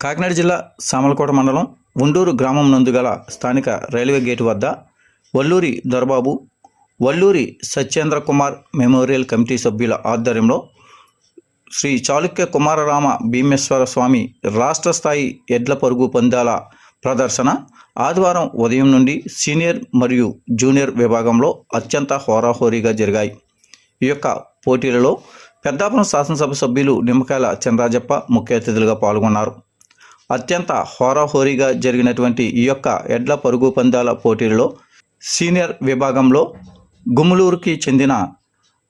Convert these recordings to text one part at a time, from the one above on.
కాకినాడ జిల్లా సామలకోట మండలం ఉండూరు గ్రామం నందు గల స్థానిక రైల్వే గేటు వద్ద వల్లూరి దొరబాబు వల్లూరి సత్యేంద్ర కుమార్ మెమోరియల్ కమిటీ సభ్యుల ఆధ్వర్యంలో శ్రీ చాళుక్య కుమారరామ భీమేశ్వర స్వామి రాష్ట్ర స్థాయి ఎడ్ల పరుగు పందాల ప్రదర్శన ఆదివారం ఉదయం నుండి సీనియర్ మరియు జూనియర్ విభాగంలో అత్యంత హోరాహోరీగా జరిగాయి. ఈ యొక్క పోటీలలో పెద్దాపురం శాసనసభ సభ్యులు నిమ్మకాయల చంద్రాజప్ప ముఖ్య అతిథులుగా పాల్గొన్నారు. అత్యంత హోరాహోరీగా జరిగినటువంటి ఈ యొక్క ఎడ్ల పరుగు పందాల పోటీలలో సీనియర్ విభాగంలో గుమ్మలూరుకి చెందిన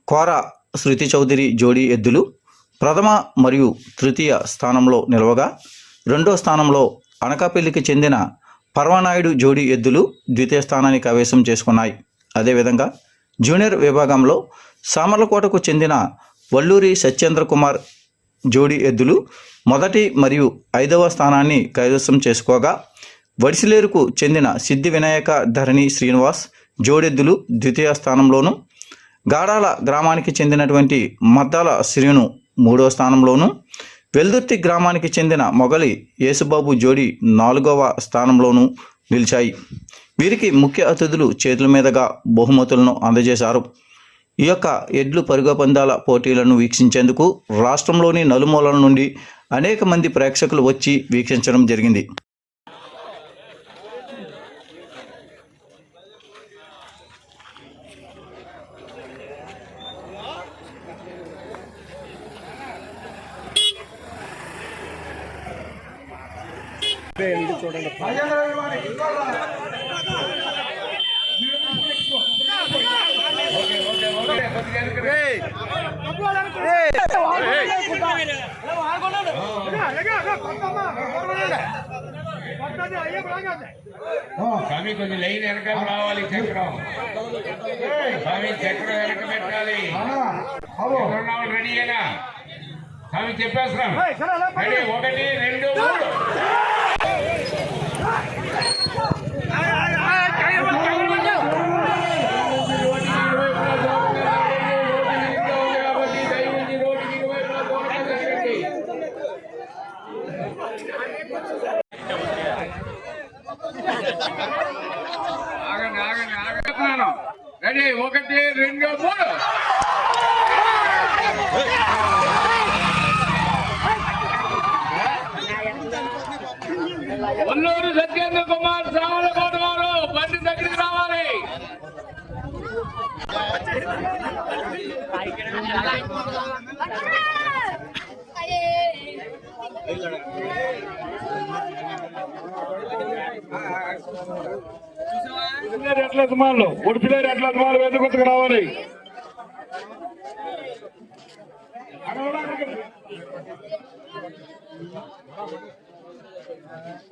కోర శృతి చౌదరి జోడీ ఎద్దులు ప్రథమ మరియు తృతీయ స్థానంలో నిలవగా రెండో స్థానంలో అనకాపల్లికి చెందిన పర్వనాయుడు జోడీ ఎద్దులు ద్వితీయ స్థానాన్ని కవేశం చేసుకున్నాయి. అదేవిధంగా జూనియర్ విభాగంలో సామర్లకోటకు చెందిన వల్లూరి సత్యేంద్ర కుమార్ జోడి ఎద్దులు మొదటి మరియు ఐదవ స్థానాన్ని కైవసం చేసుకోగా వడిసిలేరుకు చెందిన సిద్ధి వినాయక ధరణి శ్రీనివాస్ జోడెద్దులు ద్వితీయ స్థానంలోను గాడాల గ్రామానికి చెందినటువంటి మద్దాల శ్రీను మూడవ స్థానంలోను వెల్దుర్తి గ్రామానికి చెందిన మొగలి యేసుబాబు జోడి నాలుగవ స్థానంలోను నిలిచాయి. వీరికి ముఖ్య అతిథులు చేతుల మీదుగా బహుమతులను అందజేశారు. ఈ యొక్క ఎడ్లు పరుగు పందాల పోటీలను వీక్షించేందుకు రాష్ట్రంలోని నలుమూలల నుండి అనేక మంది ప్రేక్షకులు వచ్చి వీక్షించడం జరిగింది. స్వామి కొంచెం లైన్ వెనకాల రావాలి చక్రం స్వామి చక్రం వెనక పెట్టాలి ఎవరున్నావు రెడీయేనా స్వామి చెప్పేస్తున్నాం రెడీ ఒకటి రెండు మూడు రెడీ ఒకటి రెండు మూడు. ఒల్లూరు సత్యేంద్ర కుమార్ సామలకోట వారు బండి దగ్గరికి రావాలి. ఎట్ల సుమారులు ఉడిపిలేరు ఎట్ల సుమారు వెతుకొచ్చుకు రావాలి?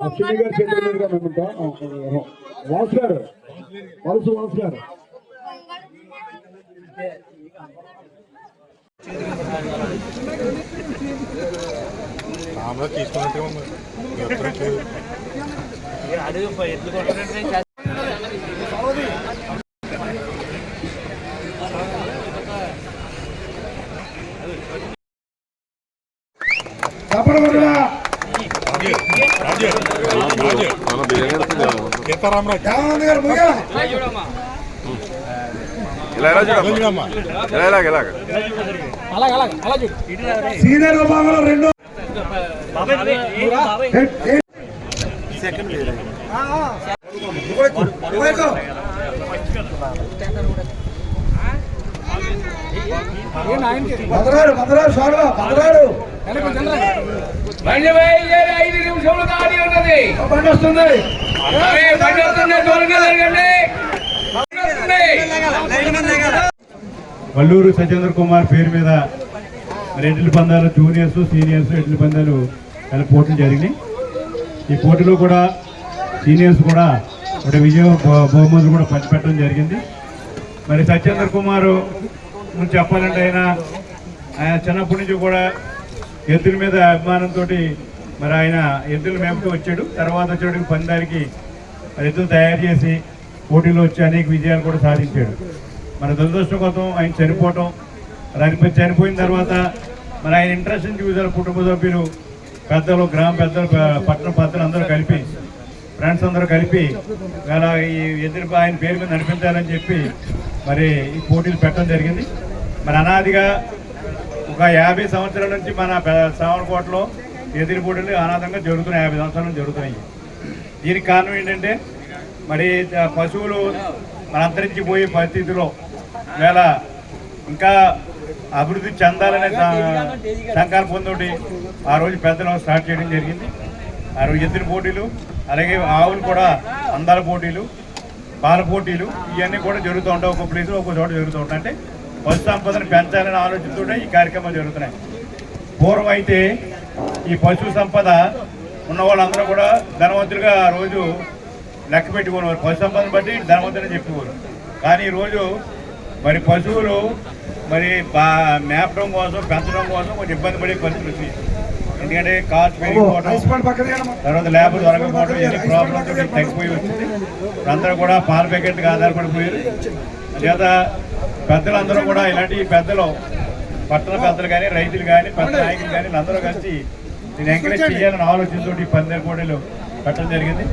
అశ్విని గారు మీదుగా మేము వాసు గారు వలస వాసు గారు. ఆమె తీసుకున్నట్టుగా ఉంది. ఎప్పుడు సీనియర్ విభాగంలో రెండు. మదరాడు మదరాడు స్వామి మదరాడు బండి బయలుదేరి ఐదు నిమిషములు దాడి ఉన్నది బండి వస్తుంది బండి వస్తుంది దూరంగా జరగండి వల్లూరు సత్యేంద్ర కుమార్ పేరు మీద మరి ఎడ్ల పందాలు జూనియర్స్ సీనియర్స్ ఎడ్ల పందాలు చాలా పోటీలు జరిగినాయి. ఈ పోటీలో కూడా సీనియర్స్ కూడా ఒక విజయ బహుమతులు కూడా పంచిపెట్టడం జరిగింది. మరి సత్యేంద్ర కుమార్ చెప్పాలంటే ఆయన ఆయన చిన్నప్పటి నుంచి కూడా ఎద్దుల మీద అభిమానంతో మరి ఆయన ఎద్దుల మేపకి వచ్చాడు. తర్వాత వచ్చేటికి పందానికి మరి ఎద్దులు తయారు చేసి పోటీలో వచ్చి అనేక విజయాలు కూడా సాధించాడు. మన దురదృష్టం కోసం ఆయన చనిపోవటం మరి ఆయన చనిపోయిన తర్వాత మరి ఆయన ఇంట్రెస్ట్ని చూసారు కుటుంబ సభ్యులు పెద్దలు గ్రామ పెద్దలు పట్టణ పెద్దలు అందరూ కలిపి ఫ్రెండ్స్ అందరూ కలిపి ఇలా ఈ ఎదురు ఆయన పేరు మీద నడిపించాలని చెప్పి మరి ఈ పోటీలు పెట్టడం జరిగింది. మరి అనాదిగా ఒక యాభై సంవత్సరాల నుంచి మన శ్రావణకోటలో ఎదురు పోటీలు అనాథంగా జరుగుతున్నాయి యాభై సంవత్సరాల నుంచి జరుగుతున్నాయి. దీనికి కారణం ఏంటంటే మరి పశువులు మన అంతరించిపోయే పరిస్థితిలో వేళ ఇంకా అభివృద్ధి చెందాలనే సంకల్పంతో ఆ రోజు పెద్దలు స్టార్ట్ చేయడం జరిగింది. ఆ రోజు ఎద్దుల పోటీలు అలాగే ఆవులు కూడా అందాల పోటీలు పాల పోటీలు ఇవన్నీ కూడా జరుగుతూ ఉంటాయి. ఒక్కొక్క ప్లేస్లో ఒక్కొక్క చోట జరుగుతూ ఉంటాయి. అంటే పశు సంపదను పెంచాలనే ఆలోచనతో ఈ కార్యక్రమాలు జరుగుతున్నాయి. పూర్వం అయితే ఈ పశు సంపద ఉన్న వాళ్ళందరూ కూడా ధనవంతులుగా రోజు లెక్క పెట్టుకునేవారు. పశు సంపదను బట్టి ధనవంతులని చెప్పేవారు. కానీ ఈరోజు మరి పశువులు మరి బా మేపడం కోసం పెంచడం కోసం కొంచెం ఇబ్బంది పడే పరిస్థితి వచ్చింది ఎందుకంటే కాస్ట్ పెరిగిపోవడం తర్వాత లేబర్ దొరకపోవడం ఎన్ని ప్రాబ్లమ్స్ తగ్గిపోయి వచ్చింది అందరూ కూడా పాల ప్యాకెట్కి ఆధారపడిపోయారు. చేత పెద్దలందరూ కూడా ఇలాంటి పెద్దలు పట్టణ పెద్దలు కానీ రైతులు కానీ పెద్ద నాయకులు కానీ అందరూ కలిసి నేను ఎంకరేజ్ చేయాలని ఆలోచనతో ఈ పందెం పెట్టడం జరిగింది.